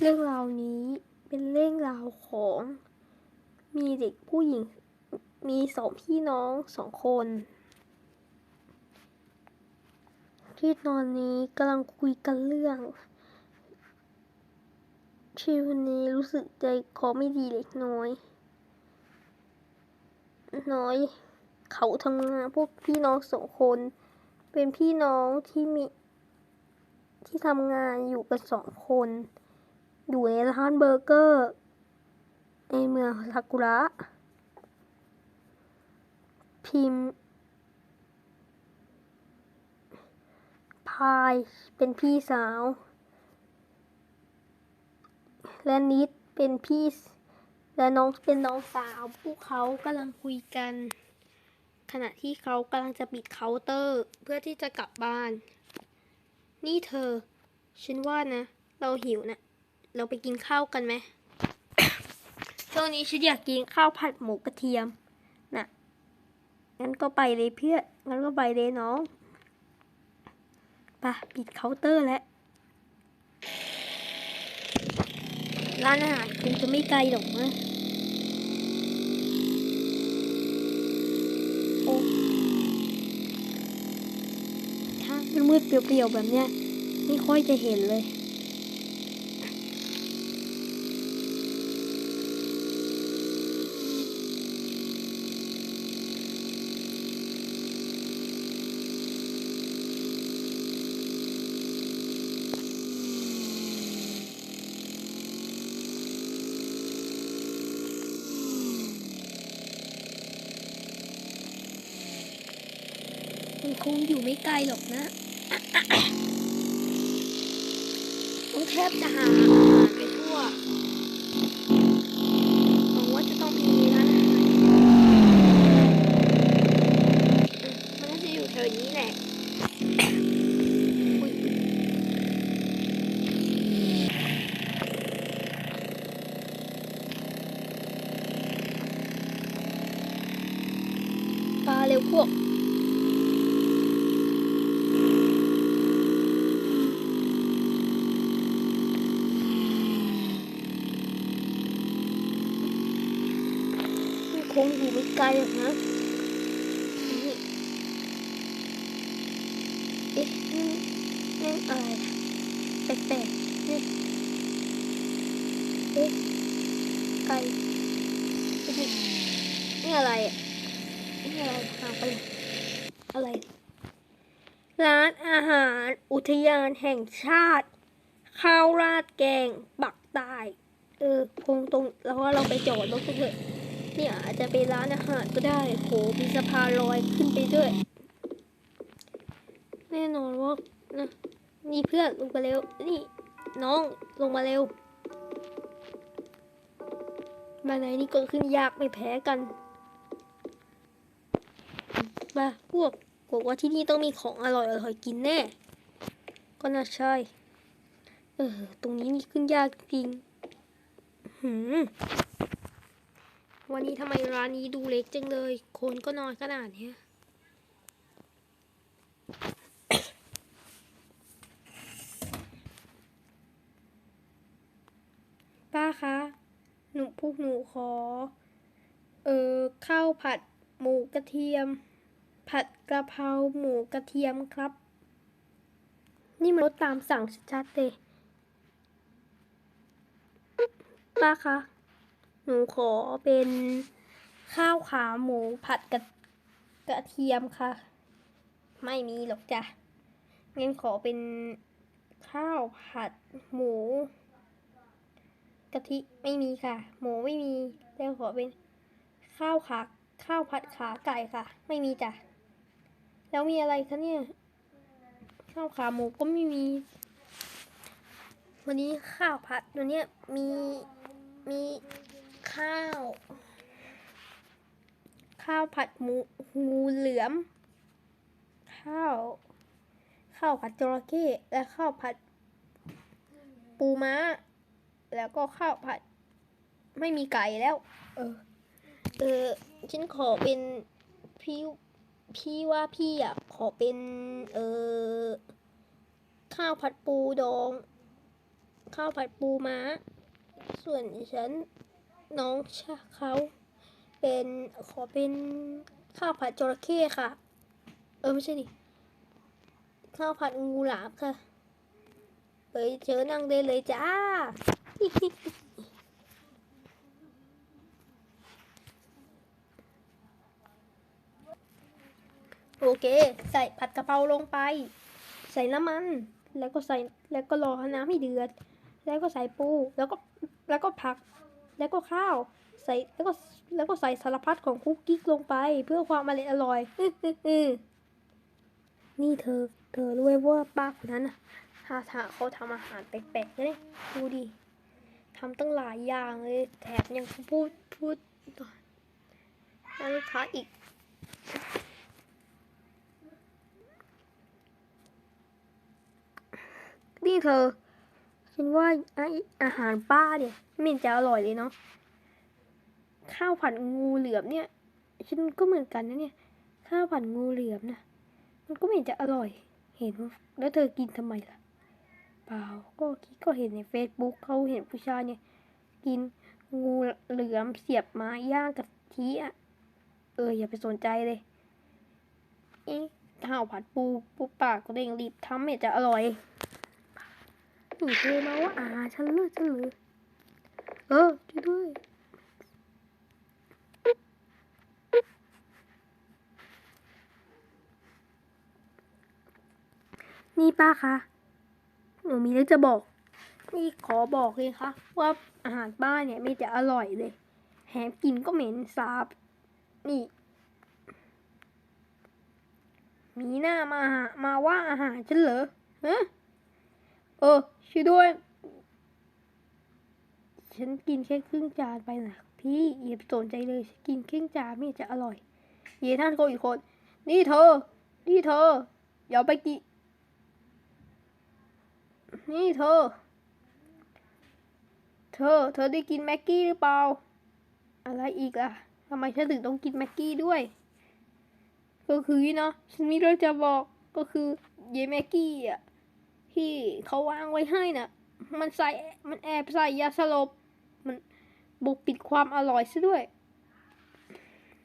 เรื่องราวนี้เป็นเรื่องราวของ มีเด็กผู้หญิงมีสองพี่น้องสองคน ที่ตอนนี้กำลังคุยกันเรื่องที่วันนี้รู้สึกใจคอไม่ดีเล็กน้อย น้อย เขาทำงานพวกพี่น้องสองคน เป็นพี่น้องที่มีที่ทำงานอยู่กันสองคน อยู่ในร้านเบอร์เกอร์ในเมืองซากุระ พิมพ์พายเป็นพี่สาว และนิดเป็นพี่และน้องเป็นน้องสาว พวกเขากำลังคุยกัน ขณะที่เขากำลังจะปิดเคาน์เตอร์เพื่อที่จะกลับบ้าน นี่เธอ ฉันว่านะ เราหิวนะ เราไปกินข้าวกันไหมช่วงนี้ฉันอยากกินข้าวผัดหมูกระเทียมนะงั้นก็ไปเลยเพื่อนงั้นก็ไปเลยน้องปะปิดเคาน์เตอร์แล้วร้านอาหารคงจะไม่ไกลหรอกนะโอ้ถ้ามันมืดเปลี่ยวๆแบบเนี้ยไม่ค่อยจะเห็นเลย งอยู่ไม่ไกลหรอกนะต้องแทบจะหาอาหารไปทั่วหวังว่าจะต้องมีร้านอาหารเออมันน่าจะอยู่แถวนี้แหละปลาเร็วพวก มันคงอยู่ ไกลหรอกนะเอ๊ะนี่นี่อะไรแปลกๆนี่เอ๊ะไก่เอ๊ะนี่อะไรนี่อะไรหาไปอะไร ร้านอาหารอุทยานแห่งชาติ ข้าวราดแกง ปักใต้เออคงตรงแล้วว่าเราไปจอดรถกันเถอะ เนี่ยอาจจะเป็นร้านอาหารก็ได้โหมีสะพานลอยขึ้นไปด้วย แน่นอนว่านะนี่เพื่อนลงมาเร็ว นี่น้องลงมาเร็ว มาไหนนี่ก็ขึ้นยากไม่แพ้กัน มาพวกบอกว่าที่นี่ต้องมีของอร่อยอร่อยกินแน่ ก็น่าใช่ เออ ตรงนี้นี่ขึ้นยากจริง หืม วันนี้ทำไมร้านนี้ดูเล็กจังเลย คนก็น้อยขนาดนี้ป้าคะ หนูพวกหนูขอ เอ่อข้าวผัดหมูกระเทียม ผัดกระเพราหมูกระเทียมครับ นี่มันรถตามสั่งชัดๆเลยป้าคะ หนูขอเป็นข้าวขาหมูผัดกระกระเทียมค่ะ ไม่มีหรอกจ้ะงั้นขอเป็นข้าวผัดหมูกะทิไม่มีค่ะ หมูไม่มีแล้วขอเป็นข้าวขาข้าวผัดขาไก่ค่ะ ไม่มีจ้ะแล้วมีอะไรคะเนี่ย ข้าวขาหมูก็ไม่มี วันนี้ข้าวผัดวันนี้มีมี ข้าว ข้าวผัดหมูงูเหลือม ข้าว ข้าวผัดจระเข้และข้าวผัด ปูม้า แล้วก็ข้าวผัด ไม่มีไก่แล้ว เออ เออฉันขอเป็นพี่พี่ว่าพี่อะขอเป็น เออข้าวผัดปูดอง ข้าวผัดปูม้า ส่วนฉัน น้องชาเขาเป็นขอเป็นข้าวผัดจระเข้ค่ะ เออไม่ใช่ดิข้าวผัดงูหลามค่ะเฮ้ยเจอนั่งได้เลยจ้าโอเค ใส่ผัดกะเพราลงไป ใส่น้ำมัน แล้วก็ใส่แล้วก็รอน้ำให้เดือด แล้วก็ใส่ปูแล้วก็แล้วก็ผัก แล้วก็ข้าว ใส่แล้วก็แล้วก็ใส่สารพัดของคุกกิ๊กลงไป เพื่อความอร่อยอร่อยนี่เธอ เธอรู้ไหมว่าป้าคนนั้นน่ะท่าทางเขาทำอาหารแปลกๆนะเนี่ยดูดิทำตั้งหลายอย่างเลยแถมยังพูดพูดต่อหน้าลูกค้าอีกนี่เธอ ฉันว่าไออาหารป้าเนี่ยไม่เห็นจะอร่อยเลยเนาะข้าวผัดงูเหลือมเนี่ยฉันก็เหมือนกันนะเนี่ย ข้าวผัดงูเหลือมนะมันก็ไม่เห็นจะอร่อย เห็นแล้วเธอกินทำไมล่ะ เปล่าก็คิดก็เห็นในเฟซบุ๊กเขาเห็นผู้ชายเนี่ย กินงูเหลือมเสียบไม้ย่างกับทีอะเอออย่าไปสนใจเลยเอ๊ะข้าวผัดปูปูปากก็เด้งรีบทำไม่เห็นจะอร่อย หนูเธอมาว่าอาฉันเลิกฉันเลยเออช่วยด้วยนี่ป้าคะหนูมีเรื่องจะบอก นี่ขอบอกเลยค่ะว่าอาหารป้าเนี่ยไม่จะอร่อยเลยแถมกินก็เหม็นสาบ นี่ มีหน้ามาหามาว่าอาหารฉันเหรอฮะ เออช่วยด้วย ฉันกินแค่ครึ่งจานไปนะพี่อย่าสนใจเลยฉันกินครึ่งจานไม่จะอร่อย เยท่านโกอีกคน นี่เธอ นี่เธออย่าไปกินนี่เธอ เธอ เธอได้กินแม็กกี้หรือเปล่า อะไรอีกอะทำไมฉันถึงต้องกินแม็กกี้ด้วย ก็คือเนาะฉันมีเรื่องจะบอกก็คือเยแม็กกี้อะ ที่เขาวางไว้ให้น่ะ มันใส่ มันแอบใส่ยาสลบ มันบุกปิดความอร่อยซะด้วย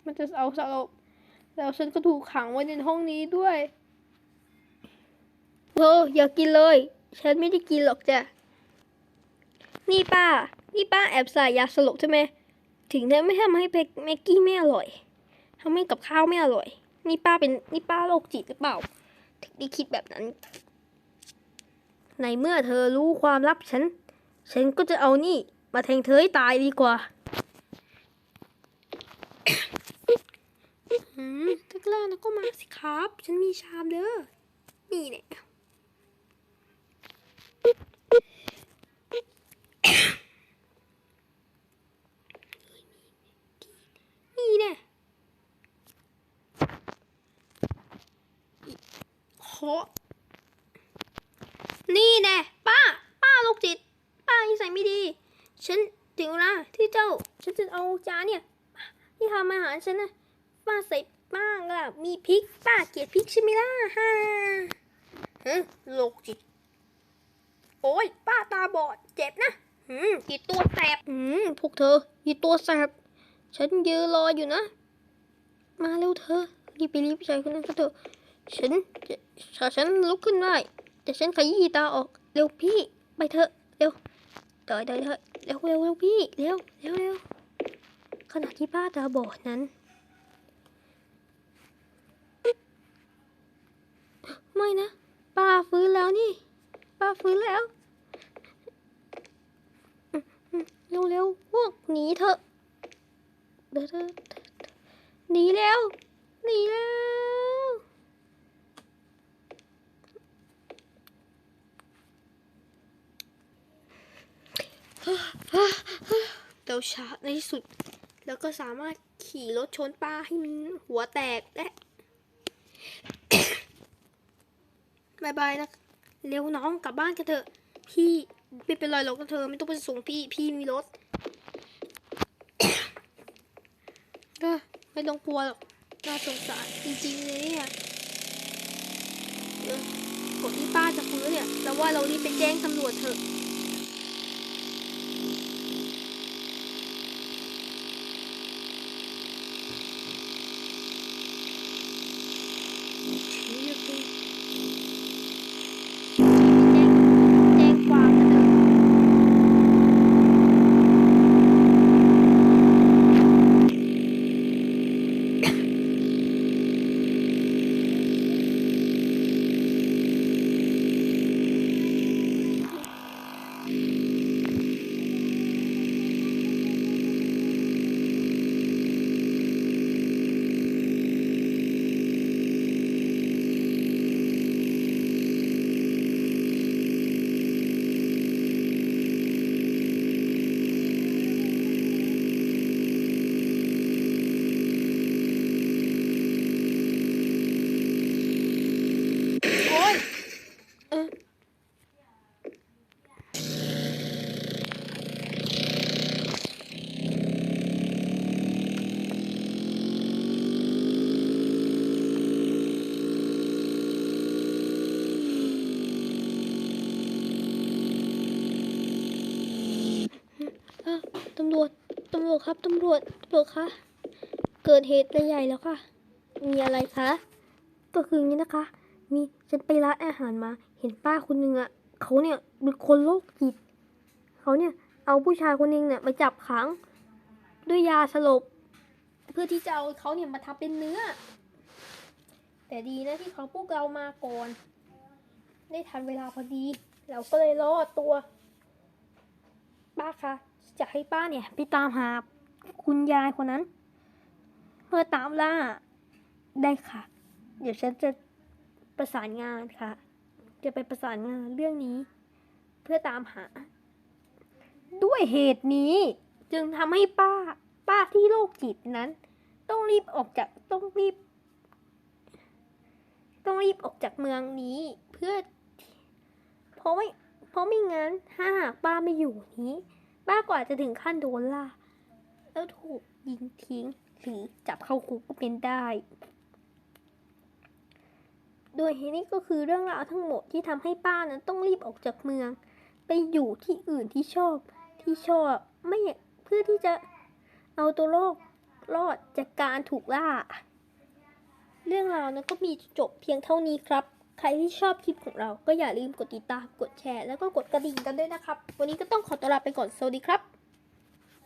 มันจะเอาสลบ แล้วฉันก็ถูกขังไว้ในห้องนี้ด้วย เธออย่ากินเลย ฉันไม่ได้กินหรอกจ้ะ นี่ป้า นี่ป้าแอบใส่ยาสลบใช่ไหม ถึงได้ไม่ทำให้แม็กกี้ไม่อร่อยทำให้กับข้าวไม่อร่อย นี่ป้าเป็น นี่ป้าโรคจิตหรือเปล่า ถึงได้คิดแบบนั้น ในเมื่อเธอรู้ความลับฉัน ฉันก็จะเอานี่ มาแทงเธอให้ตายดีกว่าหืมถ้ากล้านะก็มาสิครับ ฉันมีชามเด้อนี่เนี่นี่เนี่ยโห นี่แน่ป้า ป้าลูกจิต ป้านิสัยไม่ดี ฉันถึงเวลาที่เจ้า ฉันจะเอาจานเนี่ย ที่ทำอาหารฉันนะป้าใส่ป้าล่ะมีพริก ป้าเกลียดพริกใช่ไหมล่ะฮ่าเฮ้ลูกจิต โอ้ยป้าตาบอด เจ็บนะหืมกี่ตัวแสบหืมพวกเธอกี่ตัวแสบฉันยืนรออยู่นะ มาเร็วเธอรีบไปรีบไปใช้คนนั้นก็เถอะฉันจะถ้าฉันลุกขึ้นได้ แต่ฉันขยี้ตาออก เร็วพี่ ไปเถอะ เร็วเดี๋ยวเดี๋ยวเดี๋ยวเร็วเร็วเร็วพี่ เร็วเร็วเร็วขณะที่ป้าตาบอดนั้น ไม่นะ ป้าฟื้นแล้วนี่ ป้าฟื้นแล้ว เร็วเร็วพวกหนีเถอะ เดี๋ยวเดี๋ยวหนีแล้ว หนีแล้ว เราช้าในที่สุด แล้วก็สามารถขี่รถชนป้าให้มันหัวแตกและบายบายนะ เร็วน้องกลับบ้านกันเถอะ พี่ไม่เป็นไรหรอกเธอไม่ต้องไปส่งพี่พี่มีรถเออไม่ต้องกลัวหรอกน่าสงสารจริงๆเลยเนี่ยกดที่ป้าจะฟื้นเนี่ยแต่ว่าเรารีบไปแจ้งตำรวจเถอะ ตำรวจ ตำรวจครับ ตำรวจ ตำรวจคะ เกิดเหตุใหญ่แล้วค่ะ มีอะไรคะ ก็คืองนี้นะคะ มี ฉันไปร้านอาหารมา เห็นป้าคนหนึ่งอะเขาเนี่ยเป็นคนโรคจิต เขาเนี่ย เอาผู้ชายคนหนึ่งเนี่ยมาจับขัง ด้วยยาสลบ เพื่อที่จะเอาเขาเนี่ยมาทำเป็นเนื้อ แต่ดีนะที่เขาพวกเรามาก่อน ได้ทันเวลาพอดี เราก็เลยรอดตัวป้าคะ จะให้ป้าเนี่ยไปตามหาคุณยายคนนั้น เพื่อตามล่าได้ค่ะ เดี๋ยวฉันจะประสานงานค่ะ จะไปประสานงานเรื่องนี้ เพื่อตามหา ด้วยเหตุนี้จึงทำให้ป้า ป้าที่โรคจิตนั้น ต้องรีบออกจากต้องรีบ ต้องรีบออกจากเมืองนี้เพื่อ เพราะไม่เพราะไม่งั้นถ้าหากป้าไม่อยู่นี้ ป้ากกว่าจะถึงขั้นโดนล่า แล้วถูกยิงทิ้งหรือจับเข้าคุกก็เป็นได้ โดยเหตุนี้ก็คือเรื่องราวทั้งหมดที่ทำให้ป้านั้นต้องรีบออกจากเมือง ไปอยู่ที่อื่นที่ชอบที่ชอบไม่เพื่อที่จะเอาตัวโลกรอดจากการถูกล่า เรื่องราวนั้นก็มีจบเพียงเท่านี้ครับ ใครที่ชอบคลิปของเราก็อย่าลืมกดติดตาม กดแชร์ แล้วก็กดกระดิ่งกันด้วยนะครับ วันนี้ก็ต้องขอตัวลาไปก่อน สวัสดีครับ